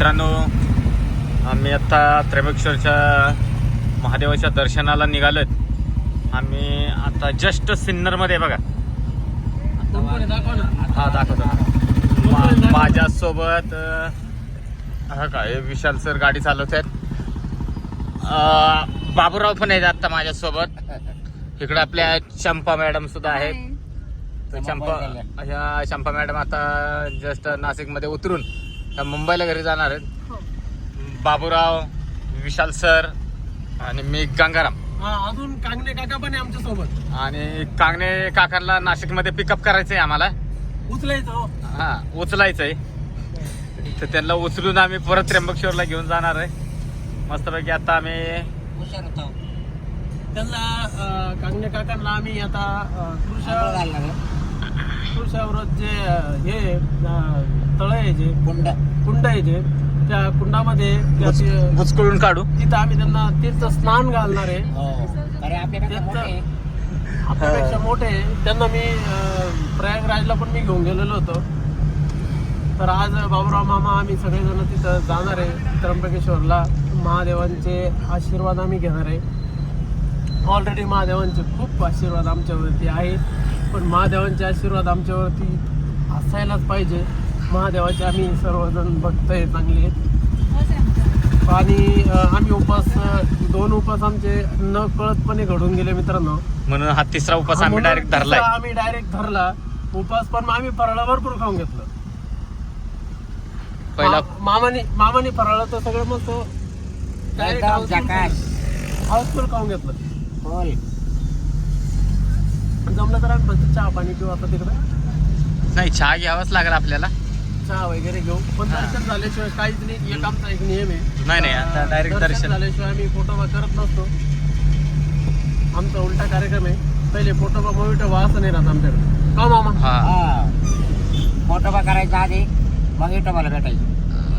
मित्रांनो आम्ही आता त्र्यंबकेश्वरच्या महादेवाच्या दर्शनाला निघालोत. आम्ही आता जस्ट सिन्नरमध्ये आहे बघा. हा दाखवतो. माझ्यासोबत हा काय विशाल सर गाडी चालवत आहेत. बाबूराव पण आहेत आता माझ्यासोबत. इकडे आपल्या चंपा मॅडम सुद्धा आहेत. चंपा ह्या चंपा मॅडम आता जस्ट नाशिकमध्ये उतरून त्या मुंबईला घरी जाणार आहेत. बाबूराव विशाल सर आणि मी गंगाराम. हा अजून कांगणे काका पण आहे आमच्यासोबत. आणि कांगणे काकांना नाशिकमध्ये पिकअप करायचं आहे आम्हाला. उचलायचं हो. हा उचलायचं आहे तर त्यांना उचलून आम्ही परत त्र्यंबकेश्वरला घेऊन जाणार आहे. मस्तपैकी आता आम्ही त्यांना अं, कांगणे काकांना आम्ही आता अं, कृषावर जे हे तळ आहे जे कुंड. कुंड आहे जे त्या कुंडामध्ये बुचकळून काढू. तिथं आम्ही त्यांना तीर्थ स्नान घालणार आहे. हो. अरे आपल्यापेक्षा मोठे. त्यांना मी प्रयागराजला पण मी घेऊन गेलेलो होतो. तर आज बाबूराव मामा आम्ही सगळेजण तिथं जाणार आहे त्र्यंबकेश्वरला. महादेवांचे आशीर्वाद आम्ही घेणार आहे. ऑलरेडी महादेवांचे खूप आशीर्वाद आमच्यावरती आहे पण महादेवांचे आशीर्वाद आमच्यावरती असायलाच पाहिजे. महादेवाचे आम्ही सर्वजण भक्त आहे चांगले आणि आम्ही उपास दोन उपास आमचे न कळतपणे घडून गेले मित्रांनो. म्हणून हा तिसरा उपास आम्ही डायरेक्ट तिसरा आम्ही डायरेक्ट धरला. उपास पण आम्ही फराळ भरपूर खाऊन घेतलं. पहिला मा- मामानी मामानी फराळ तर सगळं मस्त डायरेक्ट. हाऊसफुल खाऊन घेतलं. जमलं तर आम्ही फक्त चहा पाणी पिऊ आता तिकडे. नाही चहा घ्यावाच लागेल आपल्याला. चहा वगैरे घेऊ. पण हा. दर्शन झाल्याशिवाय काहीच नाही. एक आमचा एक नियम आहे. नाही नाही आता डायरेक्ट दर्शन झाल्याशिवाय आम्ही फोटोबा करत नसतो. आमचा उलटा कार्यक्रम आहे. पहिले फोटोबा मोविटो वास नाही राहत आमच्याकडे. का मामा? हा. फोटोबा करायचा आधी मग मला भेटायचं.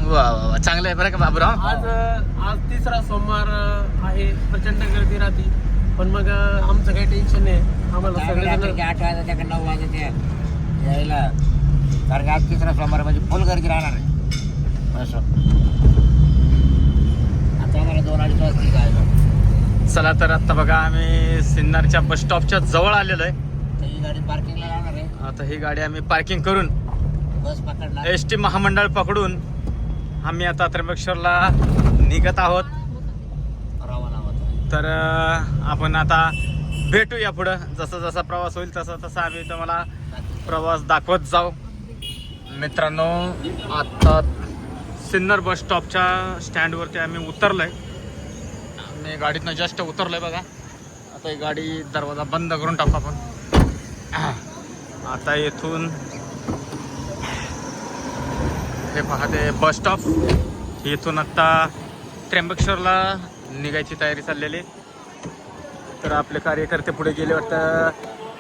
वा वा वा. चांगलं आहे बरं का बाबूराव? आज आज तिसरा सोमवार अं, आहे. प्रचंड गर्दी राहते. पण मग आमचं काही टेन्शन नाही. आम्हाला आम्ही सगळेजण आठ वाजता त्या नऊ वाजता यायला. कारण की आज तिसरा सोमवार म्हणजे फुल गर्दी राहणार आहे. असं. आता आम्हाला दोन अडीच वाजता जायला चला तर आता बघा आम्ही सिन्नरच्या बस स्टॉपच्या जवळ आलेलो आहे. तर ही गाडी पार्किंगला राहणार आहे. आता ही गाडी आम्ही पार्किंग करून बस पकडणार. एस टी महामंडळ पकडून आम्ही आता त्र्यंबकेश्वरला निघत आहोत. तर आपण आता भेटूया पुढं. जसा जसा प्रवास होईल तसा तसा आम्ही तुम्हाला प्रवास दाखवत जाऊ. मित्रांनो आता सिन्नर बस स्टॉपच्या स्टँडवरती आम्ही उतरलोय. आम्ही गाडीतनं जस्ट आहे बघा. आता ही गाडी दरवाजा बंद करून टाकू आपण. आता येथून हे पहा ते बस स्टॉप इथून आत्ता त्र्यंबकेश्वरला निघायची तयारी चाललेली. तर आपले कार्यकर्ते पुढे गेले वाटतं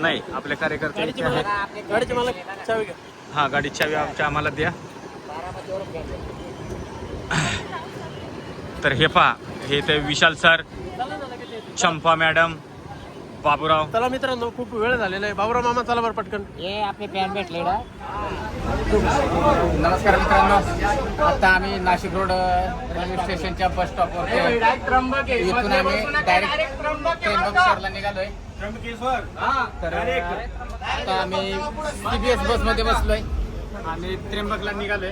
नाही आपले कार्यकर्ते हा गाडीची चावी आमच्या आम्हाला द्या तर हे पहा हे ते विशाल सर. चंपा मॅडम बाबूराव. चला मित्रांनो खूप वेळ झालेला आहे. बाबुराव मामा चला बरं पटकन. हे आपले पॅन भेटले ना नमस्कार मित्रांनो. आता आम्ही नाशिक रोड रेल्वे स्टेशनच्या बस स्टॉपवर इथून आम्ही डायरेक्ट त्र्यंबकेश्वरला निघालोय. तर आता आम्ही सीबीएस बसमध्ये बसलोय. आणि त्र्यंबकला निघालोय.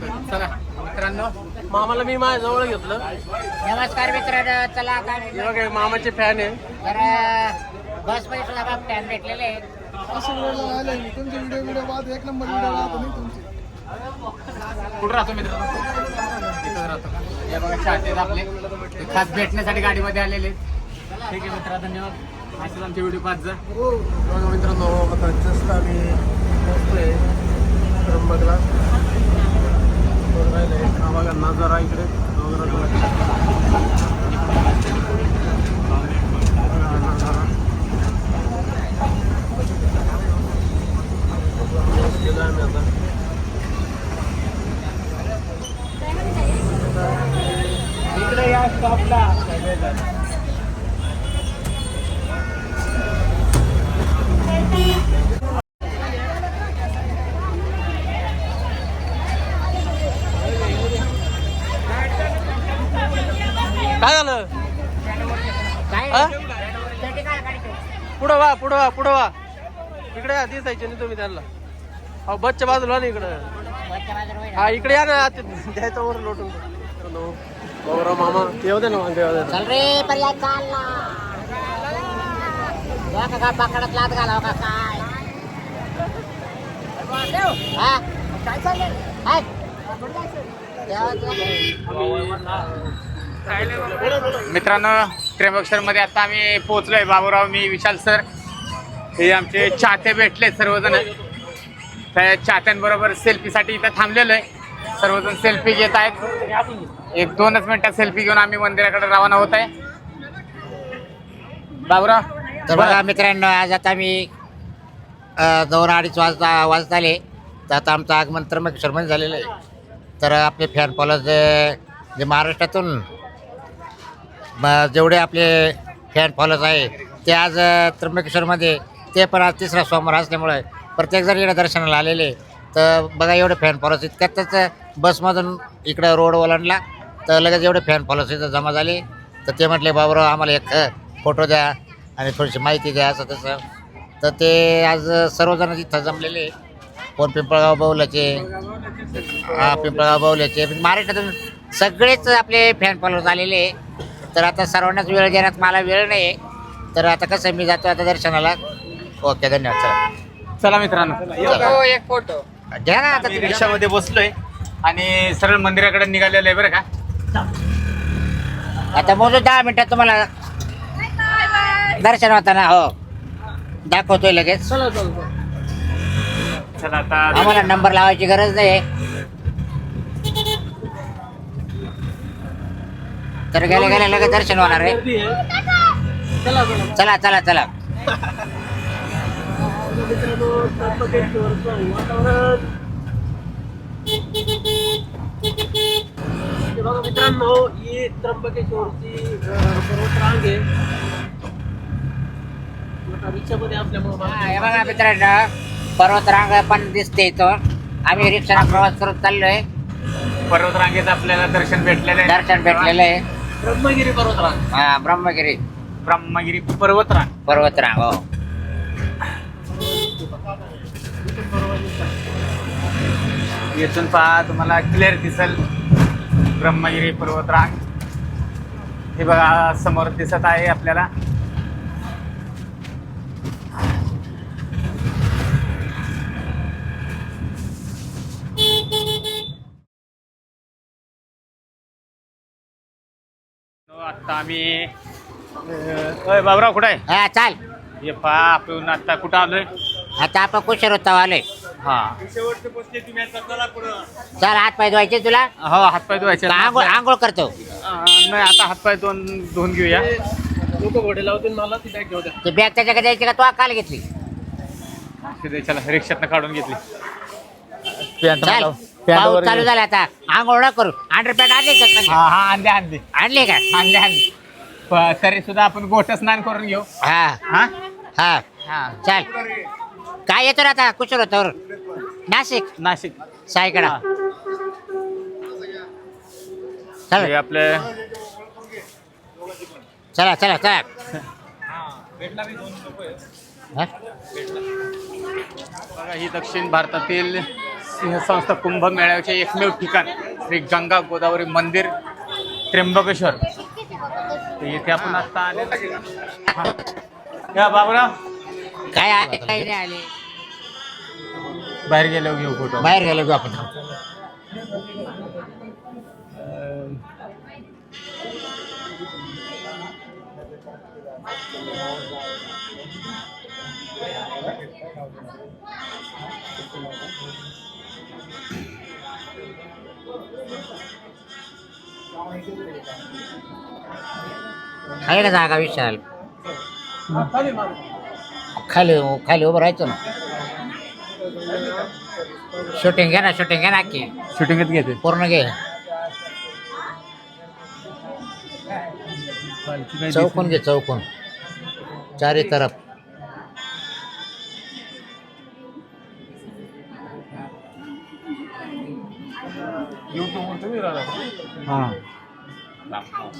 चला मित्रांनो. मामाला मी माझ्या जवळ घेतलं. नमस्कार मित्रांनो चला काय हे बघा हे मामाचे फॅन आहे. तर बसमध्ये सुद्धा पॅन भेटलेले आहेत. तुमचे व्हिडिओ व्हिडिओ पाहतो एक नंबर व्हिडिओ राहतो नाही तुमचे. कुठं राहतो मित्रांनो? इथंच राहतो. का? हे बघा चाहते आपले. ते खास भेटण्यासाठी गाडीमध्ये आलेले आहेत. ठीक आहे मित्रा धन्यवाद. असेच आमचे व्हिडिओ पाच जा. बघा मित्रांनो आता जस्ट आम्ही त्र्यंबकला राहिले हा बघा नजारा इकडे डोंगराचा. बघा हा नजारा. गेलो आम्ही आता इकडे या स्टॉपला वा पुढं वा पुढं वा इकडे या दिसायचे नाही तुम्ही त्यांना अहो बसच्या बाजूला ना इकडं हा इकडे या ना आत द्यायचं वर लोटून हॅलो गौरव मामा येऊ दे ना. चल रे पर्या चाल ना का काय पाकडत लात घालाव का काय हा? काय चाललंय? हाय. मित्रांनो त्र्यंबकेश्वर मध्ये आता आम्ही पोहोचलोय. बाबूराव मी विशाल सर. हे आमचे चाहते भेटले सर्वजण. त्या चाहत्यांबरोबर सेल्फीसाठी इथं थांबलेलो आहे. सर्वजण सेल्फी घेत आहेत. एक दोनच मिनिटात सेल्फी घेऊन आम्ही मंदिराकडे रवाना होत आहे. बाबूराव. तर बघा मित्रांनो आज आता मी अ, दोन अडीच वाजता वाजता आले तर आता आमचं आगमन त्र्यंबकेश्वरमध्ये झालेलं आहे. तर आपले फॅन फॉलोअर्स जे महाराष्ट्रातून मग जेवढे आपले फॅन फॉलोअर्स आहे ते आज त्र्यंबकेश्वरमध्ये ते पण आज तिसरा सोमवार असल्यामुळे प्रत्येक जर इकडे दर्शनाला आलेले तर बघा एवढे फॅन फॉलोअर्स इतक्यातच बसमधून इकडं रोड ओलांडला तर लगेच एवढे फॅन फॉलोअर्स इथं जमा झाले. तर ते म्हटले बाबराव आम्हाला एक फोटो द्या आणि थोडीशी माहिती द्या असं तसं. तर ते आज सर्वजण तिथं जमलेले कोण पिंपळगाव बाहुल्याचे हा पिंपळगाव बाहुल्याचे महाराष्ट्रातून सगळेच आपले फॅन फॉलोअर्स आलेले तर आता सर्वांनाच वेळ देण्यात मला वेळ नाही तर आता कसं मी जातो आता दर्शनाला. ओके धन्यवाद चला. चला मित्रांनो. चला. एक फोटो. घ्या ना आता मी तुम्ही. रिक्षामध्ये बसलोय आणि सरळ मंदिराकडे निघालेलो आहे बरं का. आता मोजून दहा मिनिटात तुम्हाला दर्शन होताना हो. दाखवतोय लगेच. चला चला चला. चला आता. आम्हाला नंबर लावायची गरज नाही तर गेल्या गेल्या लगेच दर्शन होणार आहे. गर्दी आहे. चला चला. चला चला चला. मित्रांनो त्र्यंबकेश्वरचं वातावरण हे बघा मित्रांनो ही त्र्यंबकेश्वरची अं, पर्वतरांग आहे. आता रिक्षामध्ये असल्यामुळे हा, हे बघा मित्रांनो पर्वतरांग पण दिसते इथं. आम्ही रिक्षाने प्रवास करत चाललोय. पर्वत रांगेत आपल्याला दर्शन भेटलेलं आहे. दर्शन भेटलेलं आहे. ब्रह्मगिरी पर्वतरांग. हा ब्रह्मगिरी. ब्रह्मगिरी पर्वत रांग पर्वतरांग हो. येथून पहा तुम्हाला क्लिअर दिसल ब्रह्मगिरी पर्वत रांग हे बघा समोर दिसत आहे आपल्याला. आता आम्ही अय, बाबराव कुठं आहे? हा चाल. हे पहा आपण आता कुठं आलोय? आता आपण कुशर होता आलोय. हा. चल हात पाय धुवायचे तुला? हो हातपाय धुवायचे आंघोळ आंघोळ करतो? अं, नाही आता हातपाय धुवून धुवून घेऊया. लोक घोडे लावतील मला ती बॅग घेऊ द्या. ती बॅग त्याच्याकडे द्यायची का? तू काल घेतली. चला रिक्षातनं काढून घेतली. पॅन्ट चल. मला- पॅन्ट पाऊस चालू. झाला आता. आंघोळ न करू. अंडर पॅन्ट आणली का? हा हा आणले आणले. आणली का? आणले आणले. प- तरी सुद्धा आपण गोट स्नान करून घेऊ. हा. हा? हा. हा. चल. काय येतो रे आता? कुशल होता नाशिक. नाशिक. साईकडा. हा. चल. आपले चला चला चला. हा? बघा ही दक्षिण भारतातील सिंहसंस्था कुंभमेळ्याचे एकमेव ठिकाण श्री गंगा गोदावरी मंदिर त्र्यंबकेश्वर. तर इथे आपण आता. हा. या बाबूराव. काय आले काही नाही आले. बाहेर गेलो घेऊ फोटो. बाहेर गेलो गो आपण. आहे का जागा विशाल. खाली खाली उभं राहायचं ना. शूटिंग घे ना शूटिंग घे ना की शूटिंगच घेते पूर्ण घे. चौकून घे चौकून. चारी तरफ. हा. đọc không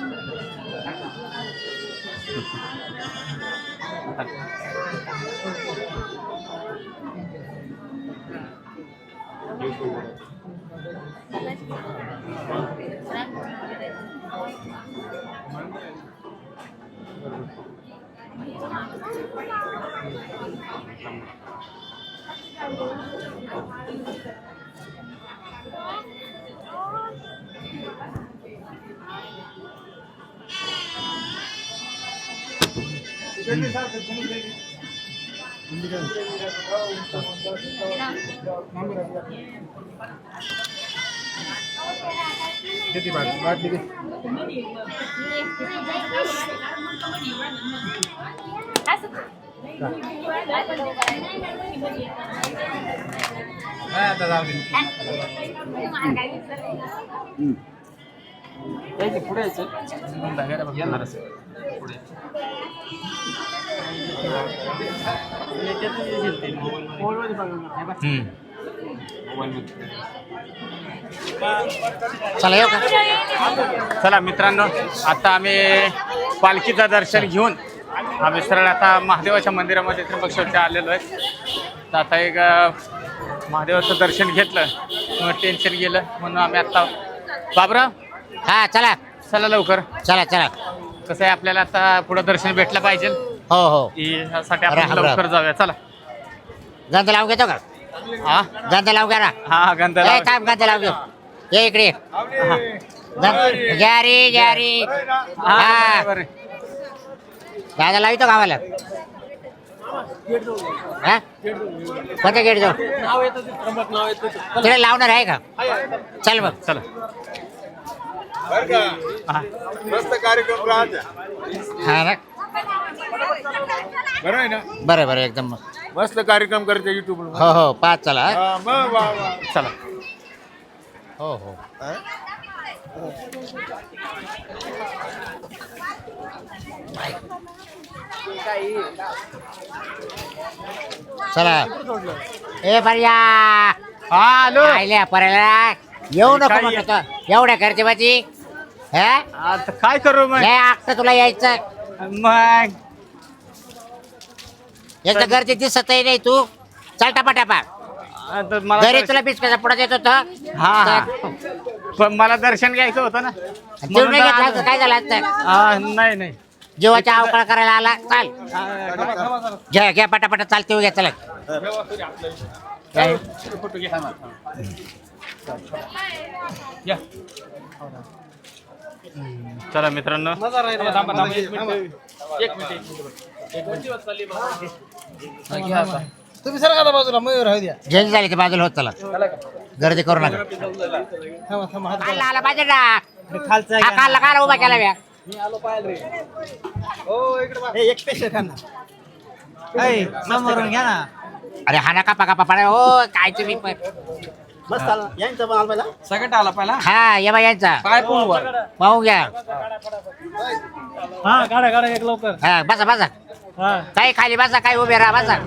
पुढे यायचं येणार असेल पुढे मोबाईलमध्ये बघा हम्म. चला येऊ का चला मित्रांनो आता आम्ही पालखीचं दर्शन घेऊन आम्ही सरळ आता महादेवाच्या मंदिरामध्ये त्र्यंबकेश्वरच्या आलेलो आहे. तर आता एक महादेवाचं दर्शन घेतलं मग टेन्शन गेलं म्हणून आम्ही आता बाबराव? हा चला. चला लवकर. चला चला. कसं आहे आपल्याला आता पुढं दर्शन भेटलं पाहिजे. हो हो. यासाठी आपण राम राम. लवकर जाऊया. चला. गंध लावून घेतो का? हा? गंध लावून घ्या ना. हा गंध ए, लाव. थांब गंध लावून घेऊ ये इकडे. ये. गंध- घ्या रे घ्या रे हा, हा. लावितो गावाला. हा? कोणत्या गेट जाऊ. तिकडे लावणार आहे का? चल मग. चला. मस्त कार्यक्रम राहते हा ना? बरं आहे ना? बरं बरं एकदम मस्त. कार्यक्रम करते युट्यूब हो हो पाच चला हा. चला. हो हो. चला. ए पर्या. हा आलो. आयल्या पर्याला. येऊ नको काय म्हणत होतो एवढ्या खर्च माझी. हे? आता काय करू मग? लय आगतं तुला यायचं. मग? एक तर घरचे दिसतही नाही तू. चल टापा टापा आता मला घरी दर्शन- तुला बिस्किटचा पुढे देत होतं. हा हा. पण मला दर्शन घ्यायचं होतं ना. जीव म्हणून नाही तर घेतला आलो. काय झालं असतं हा, नाही नाही. जीवाचा अवकाळ करायला आला. चाल. हा, घ्या घ्या पटापटा. चालते हो घ्या चला. काय? या. चला मित्रांनो. तुम्ही सर आता बाजूला? मयूर राहू द्या. झेल झाली ते बाजूला होत चला. गर्दी करू नका. थांबा थांबा हात आला आला पाहिजे ना खालचा हा उभा केला व्या हो इकडे बघा. एक पेशल खाना. समोरून घ्या ना. अरे हा ना कापा कापा पाडा हो काय तुम्ही पण. मस्त आला यांचा पण आला पहिला. सगळ्यात आला पहिला? हा ये बा यांचा. काय पोहू पाहून घ्या. हा गाड्या गाड्या एक लवकर. हा बसा बसा. हा. काही खाली बसा काही उभे राहा बसा.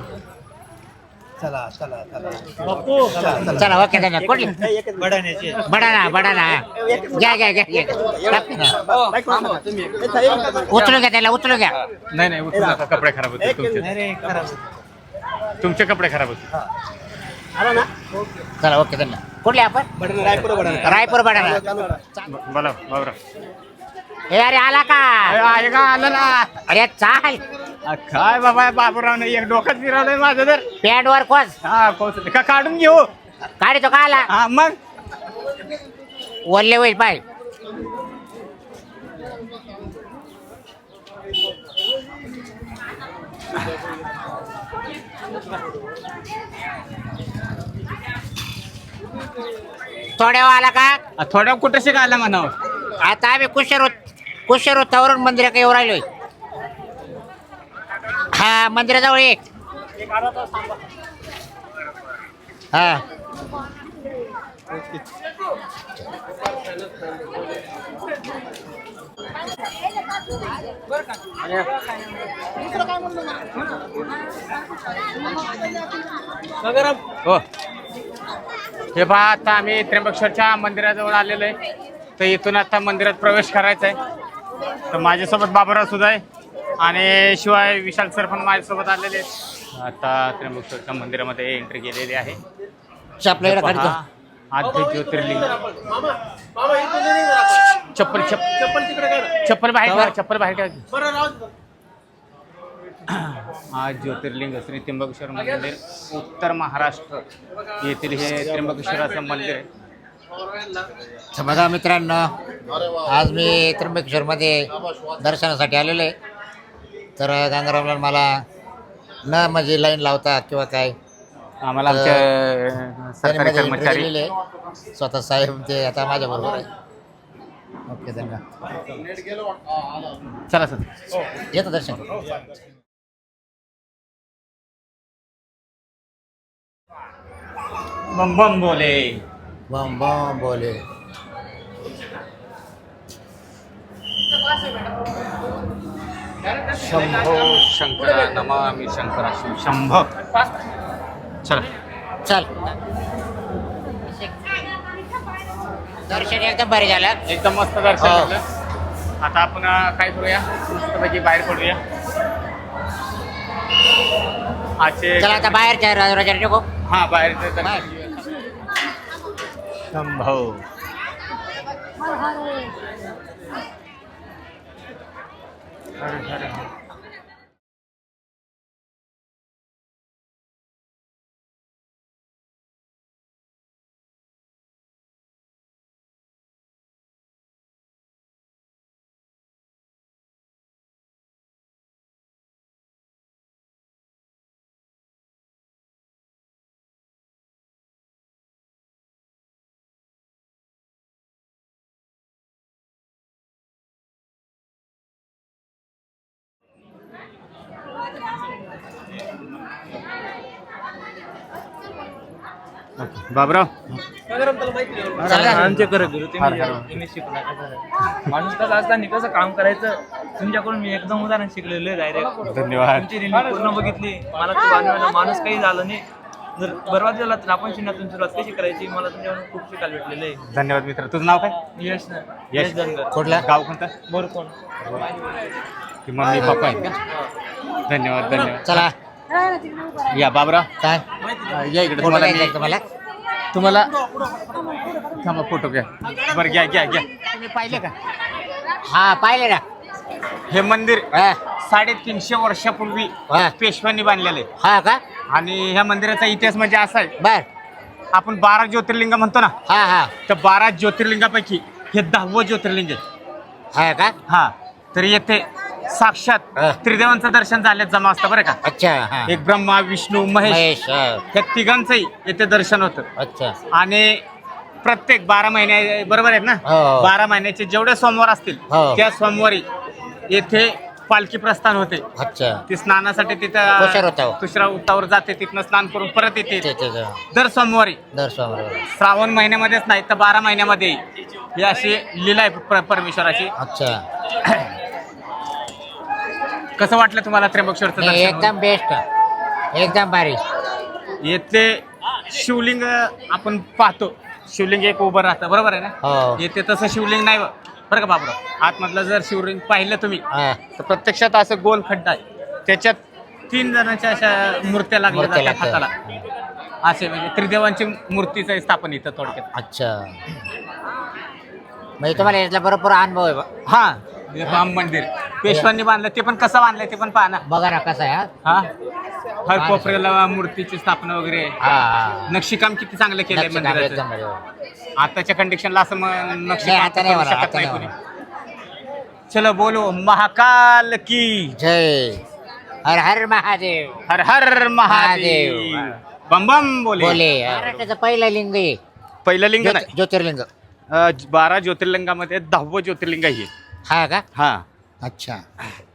चला चला चला. बाप्पू चला ओके धन्यवाद. कुठली बडाण्याचे बडाना बडाना घ्या घ्या घ्या घ्या. तुम्ही. उचलून घ्या त्याला उचलून घ्या. नाही नाही उचलू नका. कपडे खराब होते तुमचे. तुमचे कपडे खराब होते आला ना चला ओके धन्यवाद. कुठले आपण? रायपूर बडाणा रायपूर बडाना ब- बोला बाबरा. हे अरे आला का? आहे का? आलं ना. अरे चाल. आ, काय बाबा बाबूरावने एक डोकं फिरवलंय माझं तर. पॅन्ट वर कोस? हा कोच का काढून घेऊ? काढतो का आला? हा मग. वल्ले होईल पाय. थोड्या आला का? थोड्या कुठं शिकायला म्हणावं? आता आम्ही कुशर कुशर तवरून मंदिराकडे येऊ राहिलोय. हा मंदिराजवळ एक हा. हो. हे पहा आता आम्ही त्र्यंबकेश्वरच्या मंदिराजवळ आलेलो आहे. तर इथून आता मंदिरात प्रवेश करायचा आहे. तर माझ्यासोबत बाबूराव सुद्धा आहे. आणि शिवाय विशाल सर पण माझ्यासोबत आलेले आहेत. आता त्र्यंबकेश्वरच्या मंदिरामध्ये एंट्री केलेली आहे. आद्य ज्योतिर्लिंग. चप्पल चप्पल चप्पल बाहेर चप्पल बाहेर. आज ज्योतिर्लिंग श्री त्र्यंबकेश्वर मंदिर उत्तर महाराष्ट्र येथील हे त्र्यंबकेश्वराचं मंदिर आहे. बघा मित्रांनो आज मी त्र्यंबकेश्वरमध्ये दर्शनासाठी आलेलो आहे. तर गंगारामला मला न म्हणजे लाईन लावता किंवा काय आम्हाला आमच्या सरकारी कर्मचारी स्वतः साहेब ते आता माझ्या बरोबर आहे. ओके धन्यवाद. चला सर. येतं दर्शन. बम बम बोले। बम बम बोले। शंभो शंकर नमामि शंकरा शंभ। चला। चल। दर्शन एकदम भारी झालं. एकदम मस्त दर्शन हो. झालं. आता आपण अं, काय करूया? मस्तपैकी बाहेर पडूया. आजचे चला आता बाहेरच्या राजा नको. हा दर्शन घेऊया. शंभो हर हर हर. ओके. बाबराव. आमचे करत गुरु तुम्ही शिकला माणूस कसं असताना कसं काम करायचं तुमच्याकडून मी एकदम उदाहरण शिकलेलो आहे डायरेक्ट धन्यवाद. तुमची रील पूर्ण बघितली. मला खूप आनंद झाला. माणूस काही झालं नाही. जर बरबाद झाला तर आपण शून्यातून सुरुवात कशी करायची मला तुमच्याकडून खूप शिकायला भेटलेलं आहे. धन्यवाद मित्र. तुझं नाव काय? यश ना. यश. धनगर. कुठला? गाव कोणतं? बोर कोण की मम्मी पप्पा आहेत का? धन्यवाद धन्यवाद. चला. या बाबराव काय? या इकडे तुम्हाला मी आहे तुम्हाला? तुम्हाला थांबा फोटो घ्या. बरं घ्या घ्या घ्या. तुम्ही पाहिले का? हा पाहिले ना. हे मंदिर हा. साडेतीनशे वर्षापूर्वी हा. पेशव्यांनी बांधलेले हा का? आणि ह्या मंदिराचा इतिहास म्हणजे असा आहे. बर. आपण बारा ज्योतिर्लिंग म्हणतो ना हा हा. तर बारा ज्योतिर्लिंगापैकी हे दहावं ज्योतिर्लिंग आहे. हा का? हा. तर येथे साक्षात हा. त्रिदेवांचं दर्शन झाल्यात जमा असतं बरं का? अच्छा हा. एक ब्रह्मा विष्णू महेश. महेश हा. या तिघांचंही येथे दर्शन होतं. अच्छा. आणि प्रत्येक बारा महिने बरोबर आहेत ना? हो. बारा महिन्याचे जेवढे सोमवार असतील हो. त्या सोमवारी येथे पालखी प्रस्थान होते. अच्छा. ती स्नानासाठी तिथं. तुषार उतावर. जाते तिथनं स्नान करून परत येते. ते ते ते. दर सोमवारी. दर सोमवार. श्रावण महिन्यामध्येच नाही तर बारा महिन्यामध्ये ही अशी लीला आहे प्र- परमेश्वराची. अच्छा. कसं वाटलं तुम्हाला त्र्यंबकेश्वरचं दर्शन? एकदम बेस्ट एकदम भारी. येथे शिवलिंग आपण पाहतो. शिवलिंग एक उभं राहतं. बरोबर आहे ना? हो. येथे तसं शिवलिंग नाही बरं का बाबराव? आतमधलं जर शिवलिंग पाहिलं तुम्ही हा. तर प्रत्यक्षात असं गोल खड्डा आहे. त्याच्यात तीन जणांच्या अशा मूर्त्या लागल्या मूर्त्या जातात लागतात. हाताला. असे म्हणजे त्रिदेवांची मूर्तीचं स्थापन इथं थोडक्यात. अच्छा. म्हणजे तुम्हाला यातला बरोबर अनुभव आहे बा. हे. राम मंदिर. पेशवांनी बांधलं ते पण कसं बांधलंय ते पण पहा ना बघा ना कसं आहे हा? हा? हर कोपऱ्याला मूर्तीची स्थापना वगैरे. हा हा. नक्षीकाम किती चांगलं केलंय मंदिराचं. एकदम. आताच्या कंडिशनला असं मग नाही नक्षीकाम आता नाही करू म्हणा शकत आता नाही नाही कोणी. म्हणा चलो बोलो महाकाल की. जय. हर हर महादेव. हर हर महादेव. महादेव. बम बम बोले. बोले. महाराष्ट्राचं पहिलं लिंग आहे. पहिलं लिंग नाही. ज्योत- ज्योतिर्लिंग. अं, बारा ज्योतिर्लिंगामध्ये दहावं ज्योतिर्लिंग आहे. हे. का? हा. अच्छा.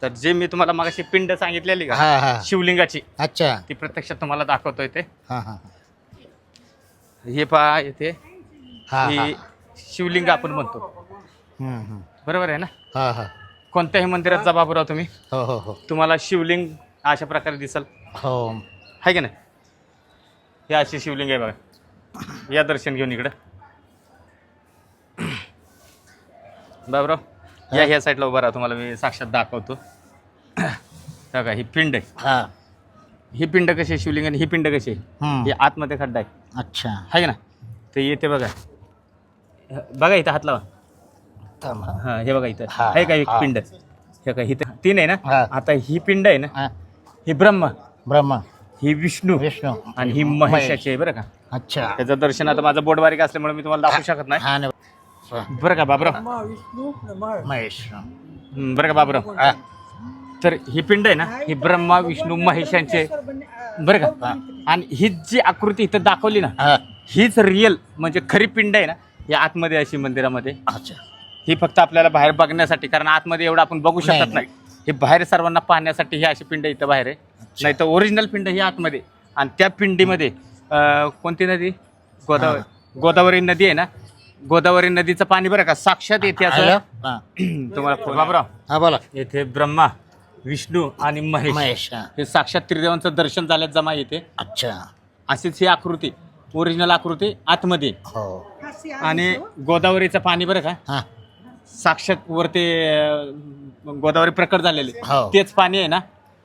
तर जे मी तुम्हाला मागाशी पिंड सांगितलेली का? हा हा शिवलिंगाची. अच्छा. ती प्रत्यक्षात तुम्हाला दाखवतोय ते. हा हा हे. पहा इथे. हा हा ही. शिवलिंग आपण म्हणतो. हम्म, हम्म. बरोबर आहे ना? हा हा. कोणत्याही मंदिरात जा बाबूराव तुम्ही. हो हो हो. तुम्हाला शिवलिंग अशा प्रकारे दिसल. हो. आहे की नाही? हे अशी शिवलिंग आहे बघा. या दर्शन घेऊन इकडं. बाबराव या ह्या साईडला उभा राहा तुम्हाला मी साक्षात दाखवतो. हे बघा ही पिंड आहे. हा. ही पिंड कशी आहे शिवलिंग आणि ही पिंड कशी आहे? हम्म. ही आतमध्ये खड्डा आहे. अच्छा. आहे ना ते येते बघा. बघा इथं हात लावा. थांब. हा. हे बघा इथं. हा, आहे का एक हा. पिंड? हे का इथं तीन आहे ना? हा. आता ही पिंड आहे ना? हा. ही ब्रह्मा. ब्रह्मा. ही विष्णू. विष्णू. आणि ही महेशाची आहे बरं का? अच्छा. त्याचं दर्शन आता माझं बोट बारीक असल्यामुळे मी तुम्हाला दाखवू शकत नाही. हा न- बरं का बाबराव? महेश. हं, बरं का बाबराव? हा. तर ही पिंड आहे ना ही ब्रह्मा विष्णू महेश यांचे बरं का? आणि ही जी आकृती इथं दाखवली ना हा. हीच रिअल म्हणजे खरी पिंड आहे ना या आतमध्ये अशी मंदिरामध्ये. अच्छा. ही फक्त आपल्याला बाहेर बघण्यासाठी कारण आतमध्ये एवढं आपण बघू नाही, शकत नाही हे बाहेर सर्वांना पाहण्यासाठी ही अशी पिंड इथं बाहेर आहे. नाही तर ओरिजिनल पिंड ही आतमध्ये. आणि त्या पिंडीमध्ये अं, कोणती नदी? गोदावरी गोदावरी नदी आहे ना गोदावरी नदीचं पाणी बरं का? साक्षात येते? असं? हा. तुम्हाला बाबराव. हा बोला. येथे ब्रह्मा विष्णू आणि महेश. महेश हा. हे साक्षात त्रिदेवांचं दर्शन झाल्यात जमा येते अच्छा. अशीच ही आकृती ओरिजिनल आकृती आतमध्ये. हो. आणि गोदावरीचं पाणी बरं का? हा. साक्षात वर ते अं, गोदावरी प्रकट झालेले. हो. तेच पाणी आहे ना?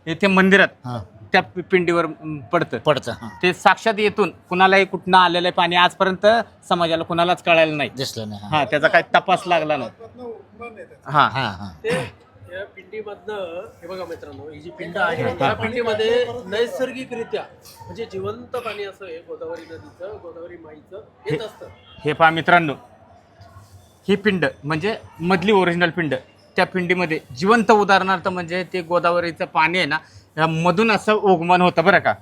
येथे मंदिरात. हा. त्या पिंडीवर अं, पडतं. पडतं हा. ते साक्षात येथून कुणालाही कुठनं आलेलं आहे पाणी आजपर्यंत समाजाला कुणालाच कळायला नाही. दिसलं नाही हा. हा त्याचा काही तपास लागला नाही. हा. हा हा. ते या पिंडीमधनं हे बघा मित्रांनो ही जी पिंड आहे या पिंडीमध्ये नैसर्गिकरित्या म्हणजे जिवंत पाणी असं आहे गोदावरी नदीचं गोदावरी माईचं येत असतं. हे पहा मित्रांनो. ही पिंड म्हणजे मधली ओरिजिनल पिंड. त्या पिंडीमध्ये जिवंत उदाहरणार्थ म्हणजे ते गोदावरीचं पाणी आहे ना या मधून असं ओगमन होतं बरं का.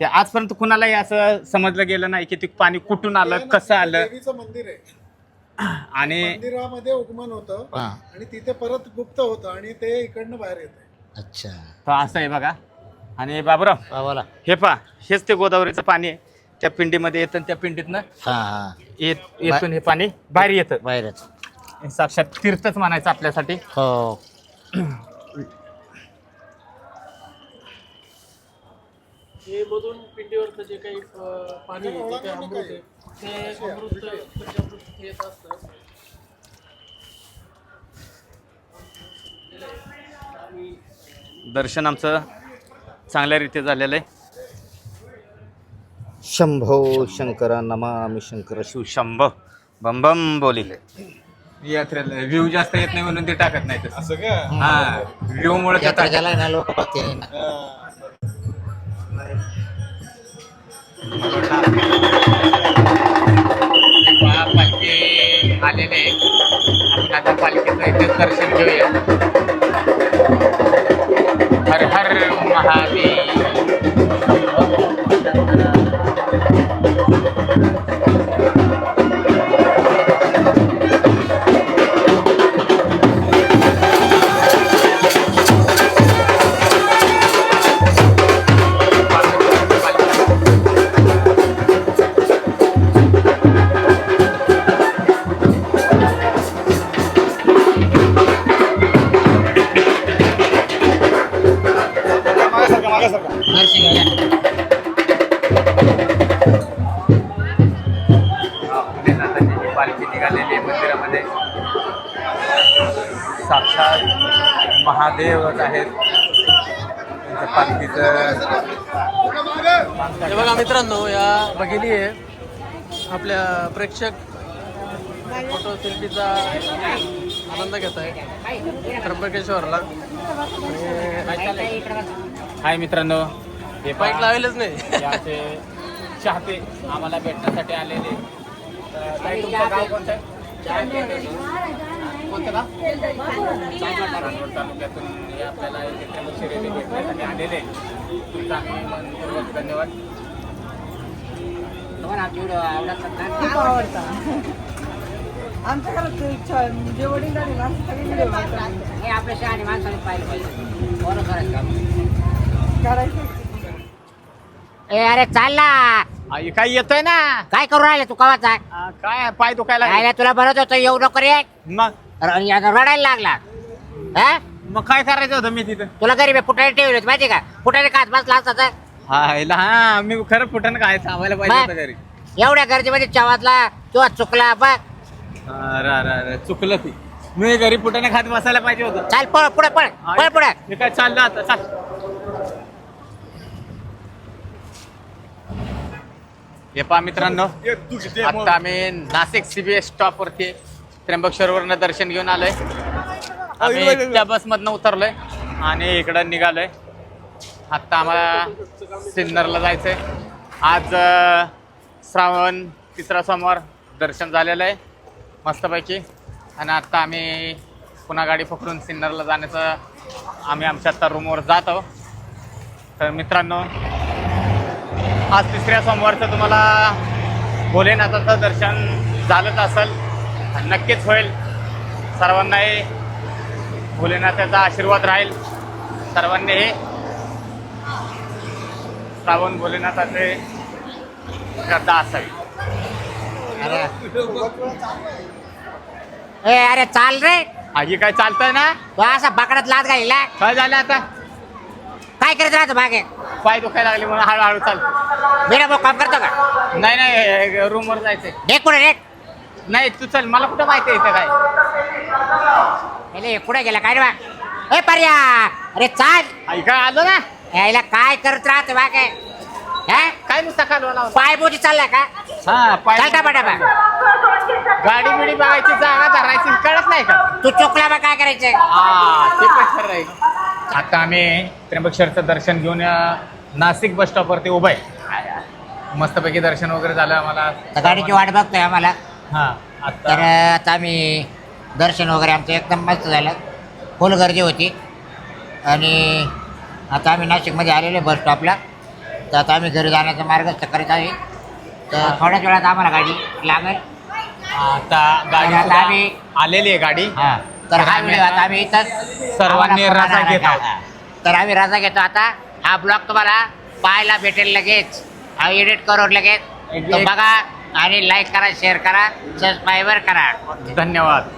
ते आजपर्यंत कुणालाही असं समजलं गेलं नाही की ते पाणी कुठून आलं कसं आलं. देवीचं मंदिर आहे. आणि मंदिरामध्ये उगमन होतं हा. आणि तिथे परत गुप्त होतं आणि ते इकडनं बाहेर येतं अच्छा. तो असं आहे बघा. आणि बाबराव हा बोला. हे पहा हेच ते गोदावरीचं पाणी आहे. त्या पिंडीमध्ये येतं आणि त्या पिंडीतनं हा हा. येत हे पाणी बाहेर येतं. बाहेरच हे साक्षात तीर्थच म्हणायचं आपल्यासाठी. हो. हे मधून पिंडीवरचं जे काही अं, पाणी आहे, जे काही अमृत आहे ते अमृत पंचामृत येत असतं. दर्शन आमचं चांगल्या रीती झालेलं आहे. शंभो शंकरा नमामि शंकर शिव शंभ. बम बम बोलिले यात्रेत व्ह्यू जास्त येत नाही म्हणून ते टाकत नाही तसं. हा व्ह्यू मुळे ते टाकत ना लोक पालखी आलेले आपण आता पालखीचं इथे दर्शन घेऊया. महादेवच आहेत. त्यांच्या पालखीचं हे बघा मित्रांनो या भगिनी आहे. आपल्या प्रेक्षक फोटो सेल्फीचा आनंद घेत आहे त्र्यंबकेश्वरला. हाय मित्रांनो. हे बाईक लावेलच नाही. हे आमचे चाहते आम्हाला भेटण्यासाठी आलेले. कोणतं गाव? रानवड तालुक्यातून हे आपल्याला त्र्यंबक शर्यती भेटण्यासाठी आलेले तुमचा आम्ही मनपूर्वक धन्यवाद. खूप आवडता. आमच्या घरात ते इच्छा आहे. जे वडील झाले ना सगळे व्हिडिओ काढायचे ए अरे चाल ना आई, काय येतोय ना? काय करू राहिले तू कवाचा? आ, काय पाय दुखायला लागले? राहिला तुला बरंच होतं येऊ नको रे. मग? र- यानं रडायला लागला. हा? मग काय करायचं होतं मी तिथं? तुला गरीब फुटाने ठेवले होते माहिती का? फुटाने काच बसला असता तर हा हा मी खरं फुटन काय थांबायला पाहिजे? होतं घरी. एवढ्या गर्दीमध्ये चवातला किंवा चुकला बघ. अरे, अरे, अरे, चुकलं ती. मी घरी फुटाने खात बसायला पाहिजे होतं. चाल पळ पुढे पळ. पळ पुढे. मी काय चाललो आता चाल. हे पहा मित्रांनो आता आम्ही नाशिक सीबीएस स्टॉप वरती त्र्यंबकेश्वर वरनं दर्शन घेऊन आलोय. आम्ही त्या बस मधनं उतरलोय आणि इकडं निघालोय. आता आम्हाला सिन्नरला जायचंय. आज श्रावण तिसरा सोमवार दर्शन झालेलं आहे मस्तपैकी. आणि आता आम्ही पुन्हा गाडी पकडून सिन्नरला जाण्याचं आम्ही आमच्या आता रूमवर जात आहोत. तर मित्रांनो आज तिसऱ्या सोमवारचं तुम्हाला भोलेनाथाचं दर्शन झालंच असेल. नक्कीच होईल. सर्वांनाही भोलेनाथाचा आशीर्वाद राहील. सर्वांनी हे श्रावण भोलेनाथाचे श्रद्धा असावी. अरे चाल रे. आगी काय चालतंय ना? असा बाकडात लाद घालीला. काय झालं आता? काय करत राहतो मागे? पाय दुखायला लागले म्हणून हळूहळू चाल. बिना भाऊ काम करतो का? नाही नाही रूमवर जायचंय. डेक डेक नाही तू चल मला कुठं माहिती आहे इथं काय? कुठे गेला? काय रे बा? ए पर्या! अरे चाल. काय आलो ना? यायला काय करत राहतो बा काय हा? काय नुसता कालवा पाय बोटी चालला का? हा पाय चाल टापा टापा गाडी बिडी बघायची जागा धरायची कळत नाही का? तू चुकला बा काय करायचं हा ते पण खरं आता आम्ही त्र्यंबकेश्वरचं दर्शन घेऊन नाशिक बस स्टॉपवरती उभं आहे. मस्तपैकी दर्शन वगैरे झालं आम्हाला. तर गाडीची वाट बघतोय आम्हाला. हा तर आता आता आम्ही दर्शन वगैरे आमचं एकदम मस्त झालं. फुल गर्दी होती. आणि आता आम्ही नाशिकमध्ये आलेलो आहे बस स्टॉपला तर आता आम्ही घरी जाण्याचा मार्ग करीत आहे. तर थोड्याच वेळात आम्हाला गाडी लागेल. आता गाडी आता आम्ही- आलेली आहे गाडी. हा. तर हा आम्ही व्हिडिओ आता आम्ही इथंच सर्वांनी रजा घेत आहोत. तर आम्ही रजा घेतो आता. हा ब्लॉग तुम्हाला पाहायला भेटेल लगेच. हा एडिट करून लगेच. बघा आणि लाईक करा शेअर करा सबस्क्राईबर करा. धन्यवाद.